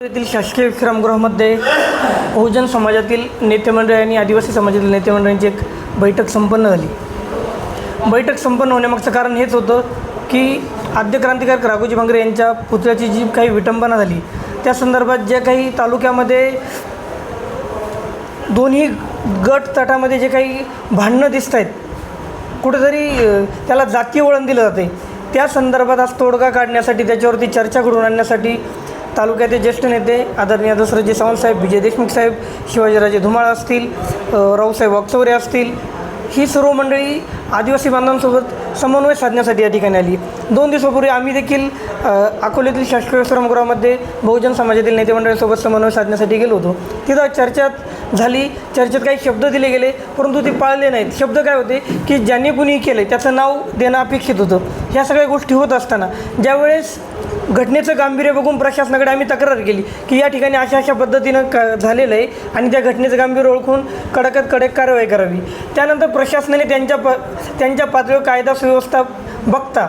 येथील शासकीय विश्रामगृहामध्ये बहुजन समाजातील नेतेमंडळी आणि आदिवासी समाजातील नेतेमंडळींची एक बैठक संपन्न झाली. बैठक संपन्न होण्यामागचं कारण हेच होतं की आद्य क्रांतिकारक राघोजी भांगरे यांच्या पुतळ्याची जी काही विटंबना झाली त्या संदर्भात ज्या काही तालुक्यामध्ये दोन्ही गट तटामध्ये जे काही भांडणं दिसत आहेत कुठेतरी त्याला जातीय वळण दिलं जाते त्या संदर्भात आज तोडगा काढण्यासाठी त्याच्यावरती चर्चा घडवून आणण्यासाठी तालुक्याचे ज्येष्ठ नेते आदरणीय दसरथजी सावंत साहेब विजय देशमुख साहेब शिवाजीराजे धुमाळ असतील रावसाहेब वागचौरे असतील ही सर्व मंडळी आदिवासी बांधवांसोबत समन्वय साधण्यासाठी या ठिकाणी आली. दोन दिवसापूर्वी आम्ही देखील अकोल्यातील शासकीय विश्रामगृहामध्ये बहुजन समाजातील नेते मंडळीसोबत समन्वय साधण्यासाठी गेलो होतो. तिथं चर्चेत झाली चर्चेत काही शब्द दिले गेले परंतु ते पाळले नाहीत. शब्द काय होते की ज्यांनी कुणी केले त्याचं नाव देणं अपेक्षित होतं. ह्या सगळ्या गोष्टी होत असताना ज्यावेळेस घटनेचं गांभीर्य बघून प्रशासनाकडे आम्ही तक्रार केली की या ठिकाणी अशा अशा पद्धतीनं क झालेलं आहे आणि त्या घटनेचं गांभीर्य ओळखून कडकत कडक कारवाई करावी. त्यानंतर प्रशासनाने त्यांच्या प त्यांच्या पातळीवर कायदा सुव्यवस्था बघता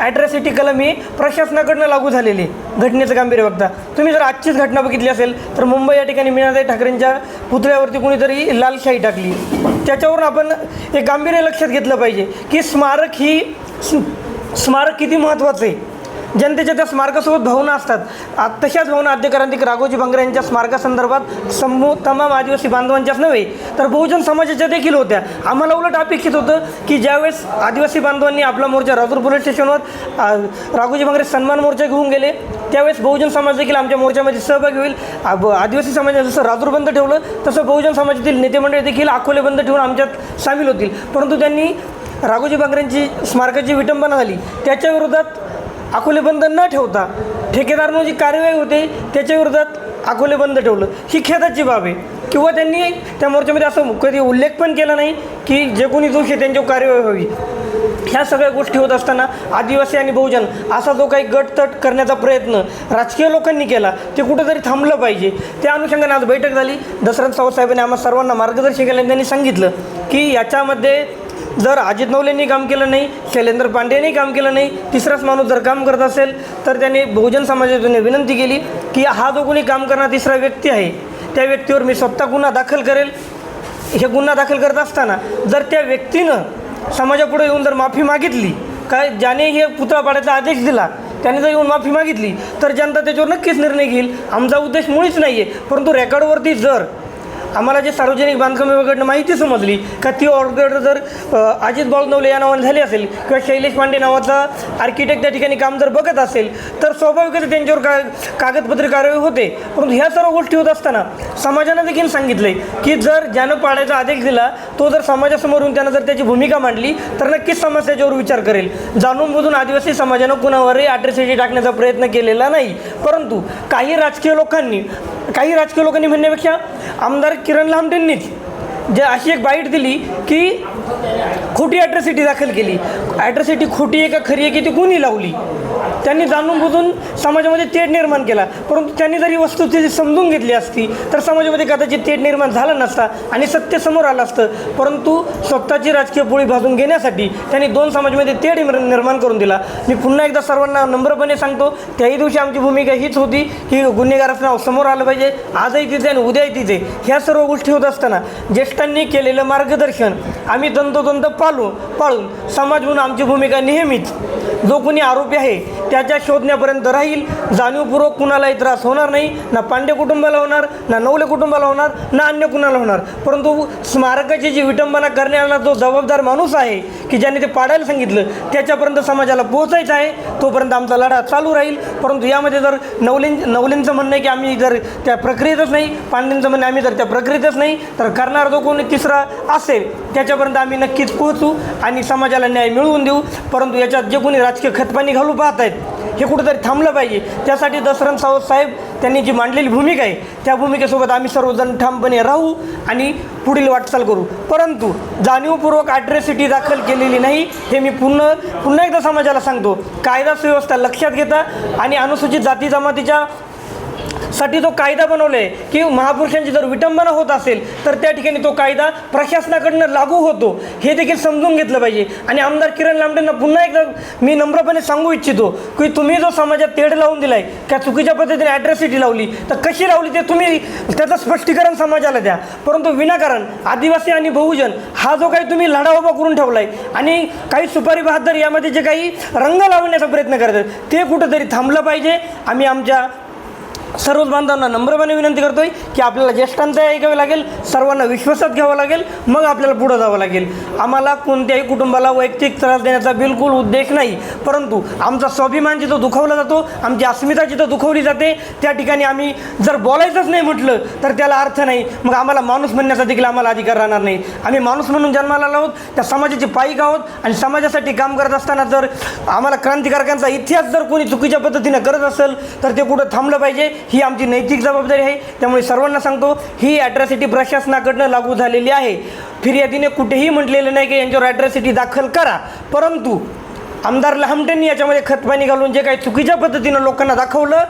ॲट्रॅसिटी कलम ही प्रशासनाकडनं लागू झालेली घटनेचं गांभीर्य बघता. तुम्ही जर आजचीच घटना बघितली असेल तर मुंबई या ठिकाणी मीनाताई ठाकरेंच्या पुतळ्यावरती कुणीतरी लालशाही टाकली. त्याच्यावरून आपण एक गांभीर्य लक्षात घेतलं पाहिजे की स्मारक ही स्मारक किती महत्त्वाचं आहे? जनतेच्या त्या स्मारकासोबत भावना असतात. तशाच भावना आद्यक्रांतिक राघोजी भांगरे यांच्या स्मारकासंदर्भात समूह तमाम आदिवासी बांधवांच्याच नव्हे तर बहुजन समाजाच्या देखील होत्या. आम्हाला उलट अपेक्षित होतं की ज्यावेळेस आदिवासी बांधवांनी आपला मोर्चा राजूर पोलीस स्टेशनवर राघोजी भांगरे सन्मान मोर्चा घेऊन गेले त्यावेळेस बहुजन समाज देखील आमच्या मोर्चामध्ये सहभागी होईल. आदिवासी समाजाने जसं राजूर बंद ठेवलं तसं बहुजन समाजातील नेतेमंडळी देखील अकोले बंद ठेवून आमच्यात सामील होतील. परंतु त्यांनी राघोजी भांगरेंची स्मारकाची विटंबना झाली. त्याच्या विरोधात अकोले बंद न ठेवता ठेकेदारानं जी कार्यवाही होते त्याच्या विरोधात अकोले बंद ठेवलं. ही खेदाची बाब आहे. किंवा त्यांनी त्या मोर्चामध्ये असं कधी उल्लेख पण केला नाही की जे कोणी जोशी आहे त्यांच्यावर कार्यवाही व्हावी. ह्या सगळ्या गोष्टी होत असताना आदिवासी आणि बहुजन असा जो काही गटतट करण्याचा प्रयत्न राजकीय लोकांनी केला ते कुठंतरी थांबलं पाहिजे. त्या अनुषंगाने आज बैठक झाली. दशरथ सावसाहेबांनी आम्हाला सर्वांना मार्गदर्शन केलं आणि त्यांनी सांगितलं की याच्यामध्ये जर अजित नवलेंनी काम केलं नाही शैलेंद्र पांडेंनी काम केलं नाही तिसराच माणूस जर काम करत असेल तर त्यांनी बहुजन समाजातून विनंती केली की हा जो कोणी काम करणारा तिसरा व्यक्ती आहे त्या व्यक्तीवर मी स्वतः गुन्हा दाखल करेल. हे गुन्हा दाखल करत असताना जर त्या व्यक्तीनं समाजापुढे येऊन जर माफी मागितली काय ज्याने हे पुतळा पाडायचा आदेश दिला त्याने जर येऊन माफी मागितली तर जनता त्याच्यावर नक्कीच निर्णय घेईल. आमचा उद्देश मुळीच नाही आहे परंतु रेकॉर्डवरती जर आम्हाला जे सार्वजनिक बांधकाम विभागाकडनं माहिती समजली का ती ऑर्डर जर अजित बाळनवले या नावाने झाली असेल किंवा शैलेश पांडे नावाचा आर्किटेक्ट त्या ठिकाणी काम जर बघत असेल तर स्वाभाविकच त्यांच्यावर का कागदपत्र कार्यवाही होते. परंतु ह्या सर्व गोष्टी होत असताना समाजानं देखील सांगितलं की जर ज्यानं पाडायचा आदेश दिला तो जर समाजासमोर येऊन त्यानं जर त्याची भूमिका मांडली तर नक्कीच समाज त्याच्यावर विचार करेल. जाणून बुजून आदिवासी समाजानं कुणावरही अॅट्रॅसिटी टाकण्याचा प्रयत्न केलेला नाही. परंतु काही राजकीय लोकांनी काही राजकीय लोकांनी म्हणण्यापेक्षा आमदार किरण लामटेंनीच जे अशी एक बाईट दिली की खोटी ॲट्रॉसिटी दाखल केली. ॲट्रॉसिटी खोटी आहे का खरी आहे की ती कोणी लावली? त्यांनी जाणून बुजून समाजामध्ये तेढ निर्माण केला. परंतु त्यांनी जर ही वस्तुस्थिती समजून घेतली असती तर समाजामध्ये कदाचित तेढ निर्माण झाला नसता आणि सत्य समोर आलं असतं. परंतु स्वतःची राजकीय पोळी भाजून घेण्यासाठी त्यांनी दोन समाजामध्ये तेढ निर्माण निर्माण करून दिला. मी पुन्हा एकदा सर्वांना नम्रपणे सांगतो त्याही दिवशी आमची भूमिका हीच होती की गुन्हेगाराचं नाव समोर आलं पाहिजे आजही तिथे आणि उद्याही तिथे. ह्या सर्व गोष्टी होत असताना ज्येष्ठांनी केलेलं मार्गदर्शन आम्ही दंतोदंत पाळू पाळून समाज म्हणून आमची भूमिका नेहमीच. जो कोणी आरोपी आहे त्याच्या शोधण्यापर्यंत राहील. जाणीवपूर्वक कुणालाही त्रास होणार नाही. ना पांडे कुटुंबाला होणार ना नवले कुटुंबाला होणार ना अन्य कुणाला होणार. परंतु स्मारकाची जी विटंबना करण्याला जो जबाबदार माणूस आहे की ज्याने ते पाडायला सांगितलं त्याच्यापर्यंत समाजाला पोहोचायचं आहे. तोपर्यंत आमचा लढा चालू राहील. परंतु यामध्ये जर नवलीं नवलींचं म्हणणं आहे की आम्ही जर त्या प्रक्रियेतच नाही पांडेंचं म्हणणं आम्ही जर त्या प्रक्रियेतच नाही तर करणारा जो कोणी? तिसरा असेल. त्याच्यापर्यंत आम्ही नक्कीच पोहोचू आणि समाजाला न्याय मिळवून देऊ. परंतु याच्यात जे कोणी राजकीय खतपाणी घालू पाहत आहेत हे कुठेतरी थांबलं पाहिजे. त्यासाठी दसरथ सावंत साहेब त्यांनी जी मांडलेली भूमिका आहे त्या भूमिकेसोबत आम्ही सर्वजण ठामपणे राहू आणि पुढील वाटचाल करू. परंतु जाणीवपूर्वक ॲट्रॉसिटी दाखल केलेली नाही हे मी पुन्हा पुन्हा एकदा समाजाला सांगतो. कायदा सुव्यवस्था लक्षात घेता आणि अनुसूचित जाती जमातीच्या साठी तो कायदा बनवला आहे की महापुरुषांची जर विटंबना होत असेल तर त्या ठिकाणी तो कायदा प्रशासनाकडनं लागू होतो. हे देखील समजून घेतलं पाहिजे. आणि आमदार किरण लांबडेंना पुन्हा एकदा मी नम्रपणे सांगू इच्छितो की तुम्ही जो समाजात तेढ लावून दिलाय त्या चुकीच्या पद्धतीने ॲड्रेसिटी लावली तर कशी लावली ते तुम्ही त्याचं स्पष्टीकरण समाजाला द्या. परंतु विनाकारण आदिवासी आणि बहुजन हा जो काही तुम्ही लढा उभा करून ठेवलाय आणि काही सुपारी बहादर यामध्ये जे काही रंग लावण्याचा प्रयत्न करतात ते कुठंतरी थांबलं पाहिजे. आम्ही आमच्या सर्व बांधवांना नम्रपणे विनंती करतोय की आपल्याला ज्येष्ठांचं ऐकावे लागेल सर्वांना विश्वासात घ्यावं लागेल मग आपल्याला पुढं जावं लागेल. आम्हाला कोणत्याही कुटुंबाला वैयक्तिक त्रास देण्याचा बिलकुल उद्देश नाही परंतु आमचा स्वाभिमान जिथं दुखावला जातो आमची अस्मिता जिथं दुखवली जाते. त्या ठिकाणी आम्ही जर बोलायचंच नाही म्हटलं तर त्याला अर्थ नाही. मग आम्हाला माणूस म्हणण्याचा देखील आम्हाला अधिकार राहणार नाही. आम्ही माणूस म्हणून जन्माला आलो आहोत त्या समाजाचे पाईक आहोत आणि समाजासाठी काम करत असताना जर आम्हाला क्रांतिकारकांचा इतिहास जर कोणी चुकीच्या पद्धतीनं करत असेल तर ते कुठं थांबलं पाहिजे? ही आमची नैतिक जबाबदारी आहे. त्यामुळे सर्वांना सांगतो ही ॲट्रॉसिटी प्रशासनाकडनं लागू झालेली आहे. फिर्यादीने कुठेही म्हटलेलं नाही की यांच्यावर ॲट्रॉसिटी दाखल करा. परंतु आमदार लहामटेंनी याच्यामध्ये खतपाणी घालून जे काही चुकीच्या पद्धतीनं लोकांना दाखवलं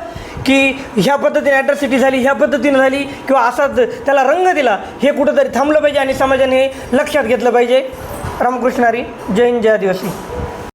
की ह्या पद्धतीने ॲट्रॉसिटी झाली ह्या पद्धतीनं झाली किंवा असाच त्याला रंग दिला हे कुठंतरी थांबलं पाहिजे आणि समाजाने हे लक्षात घेतलं पाहिजे. रामकृष्णारी जैन जय आदिवासी.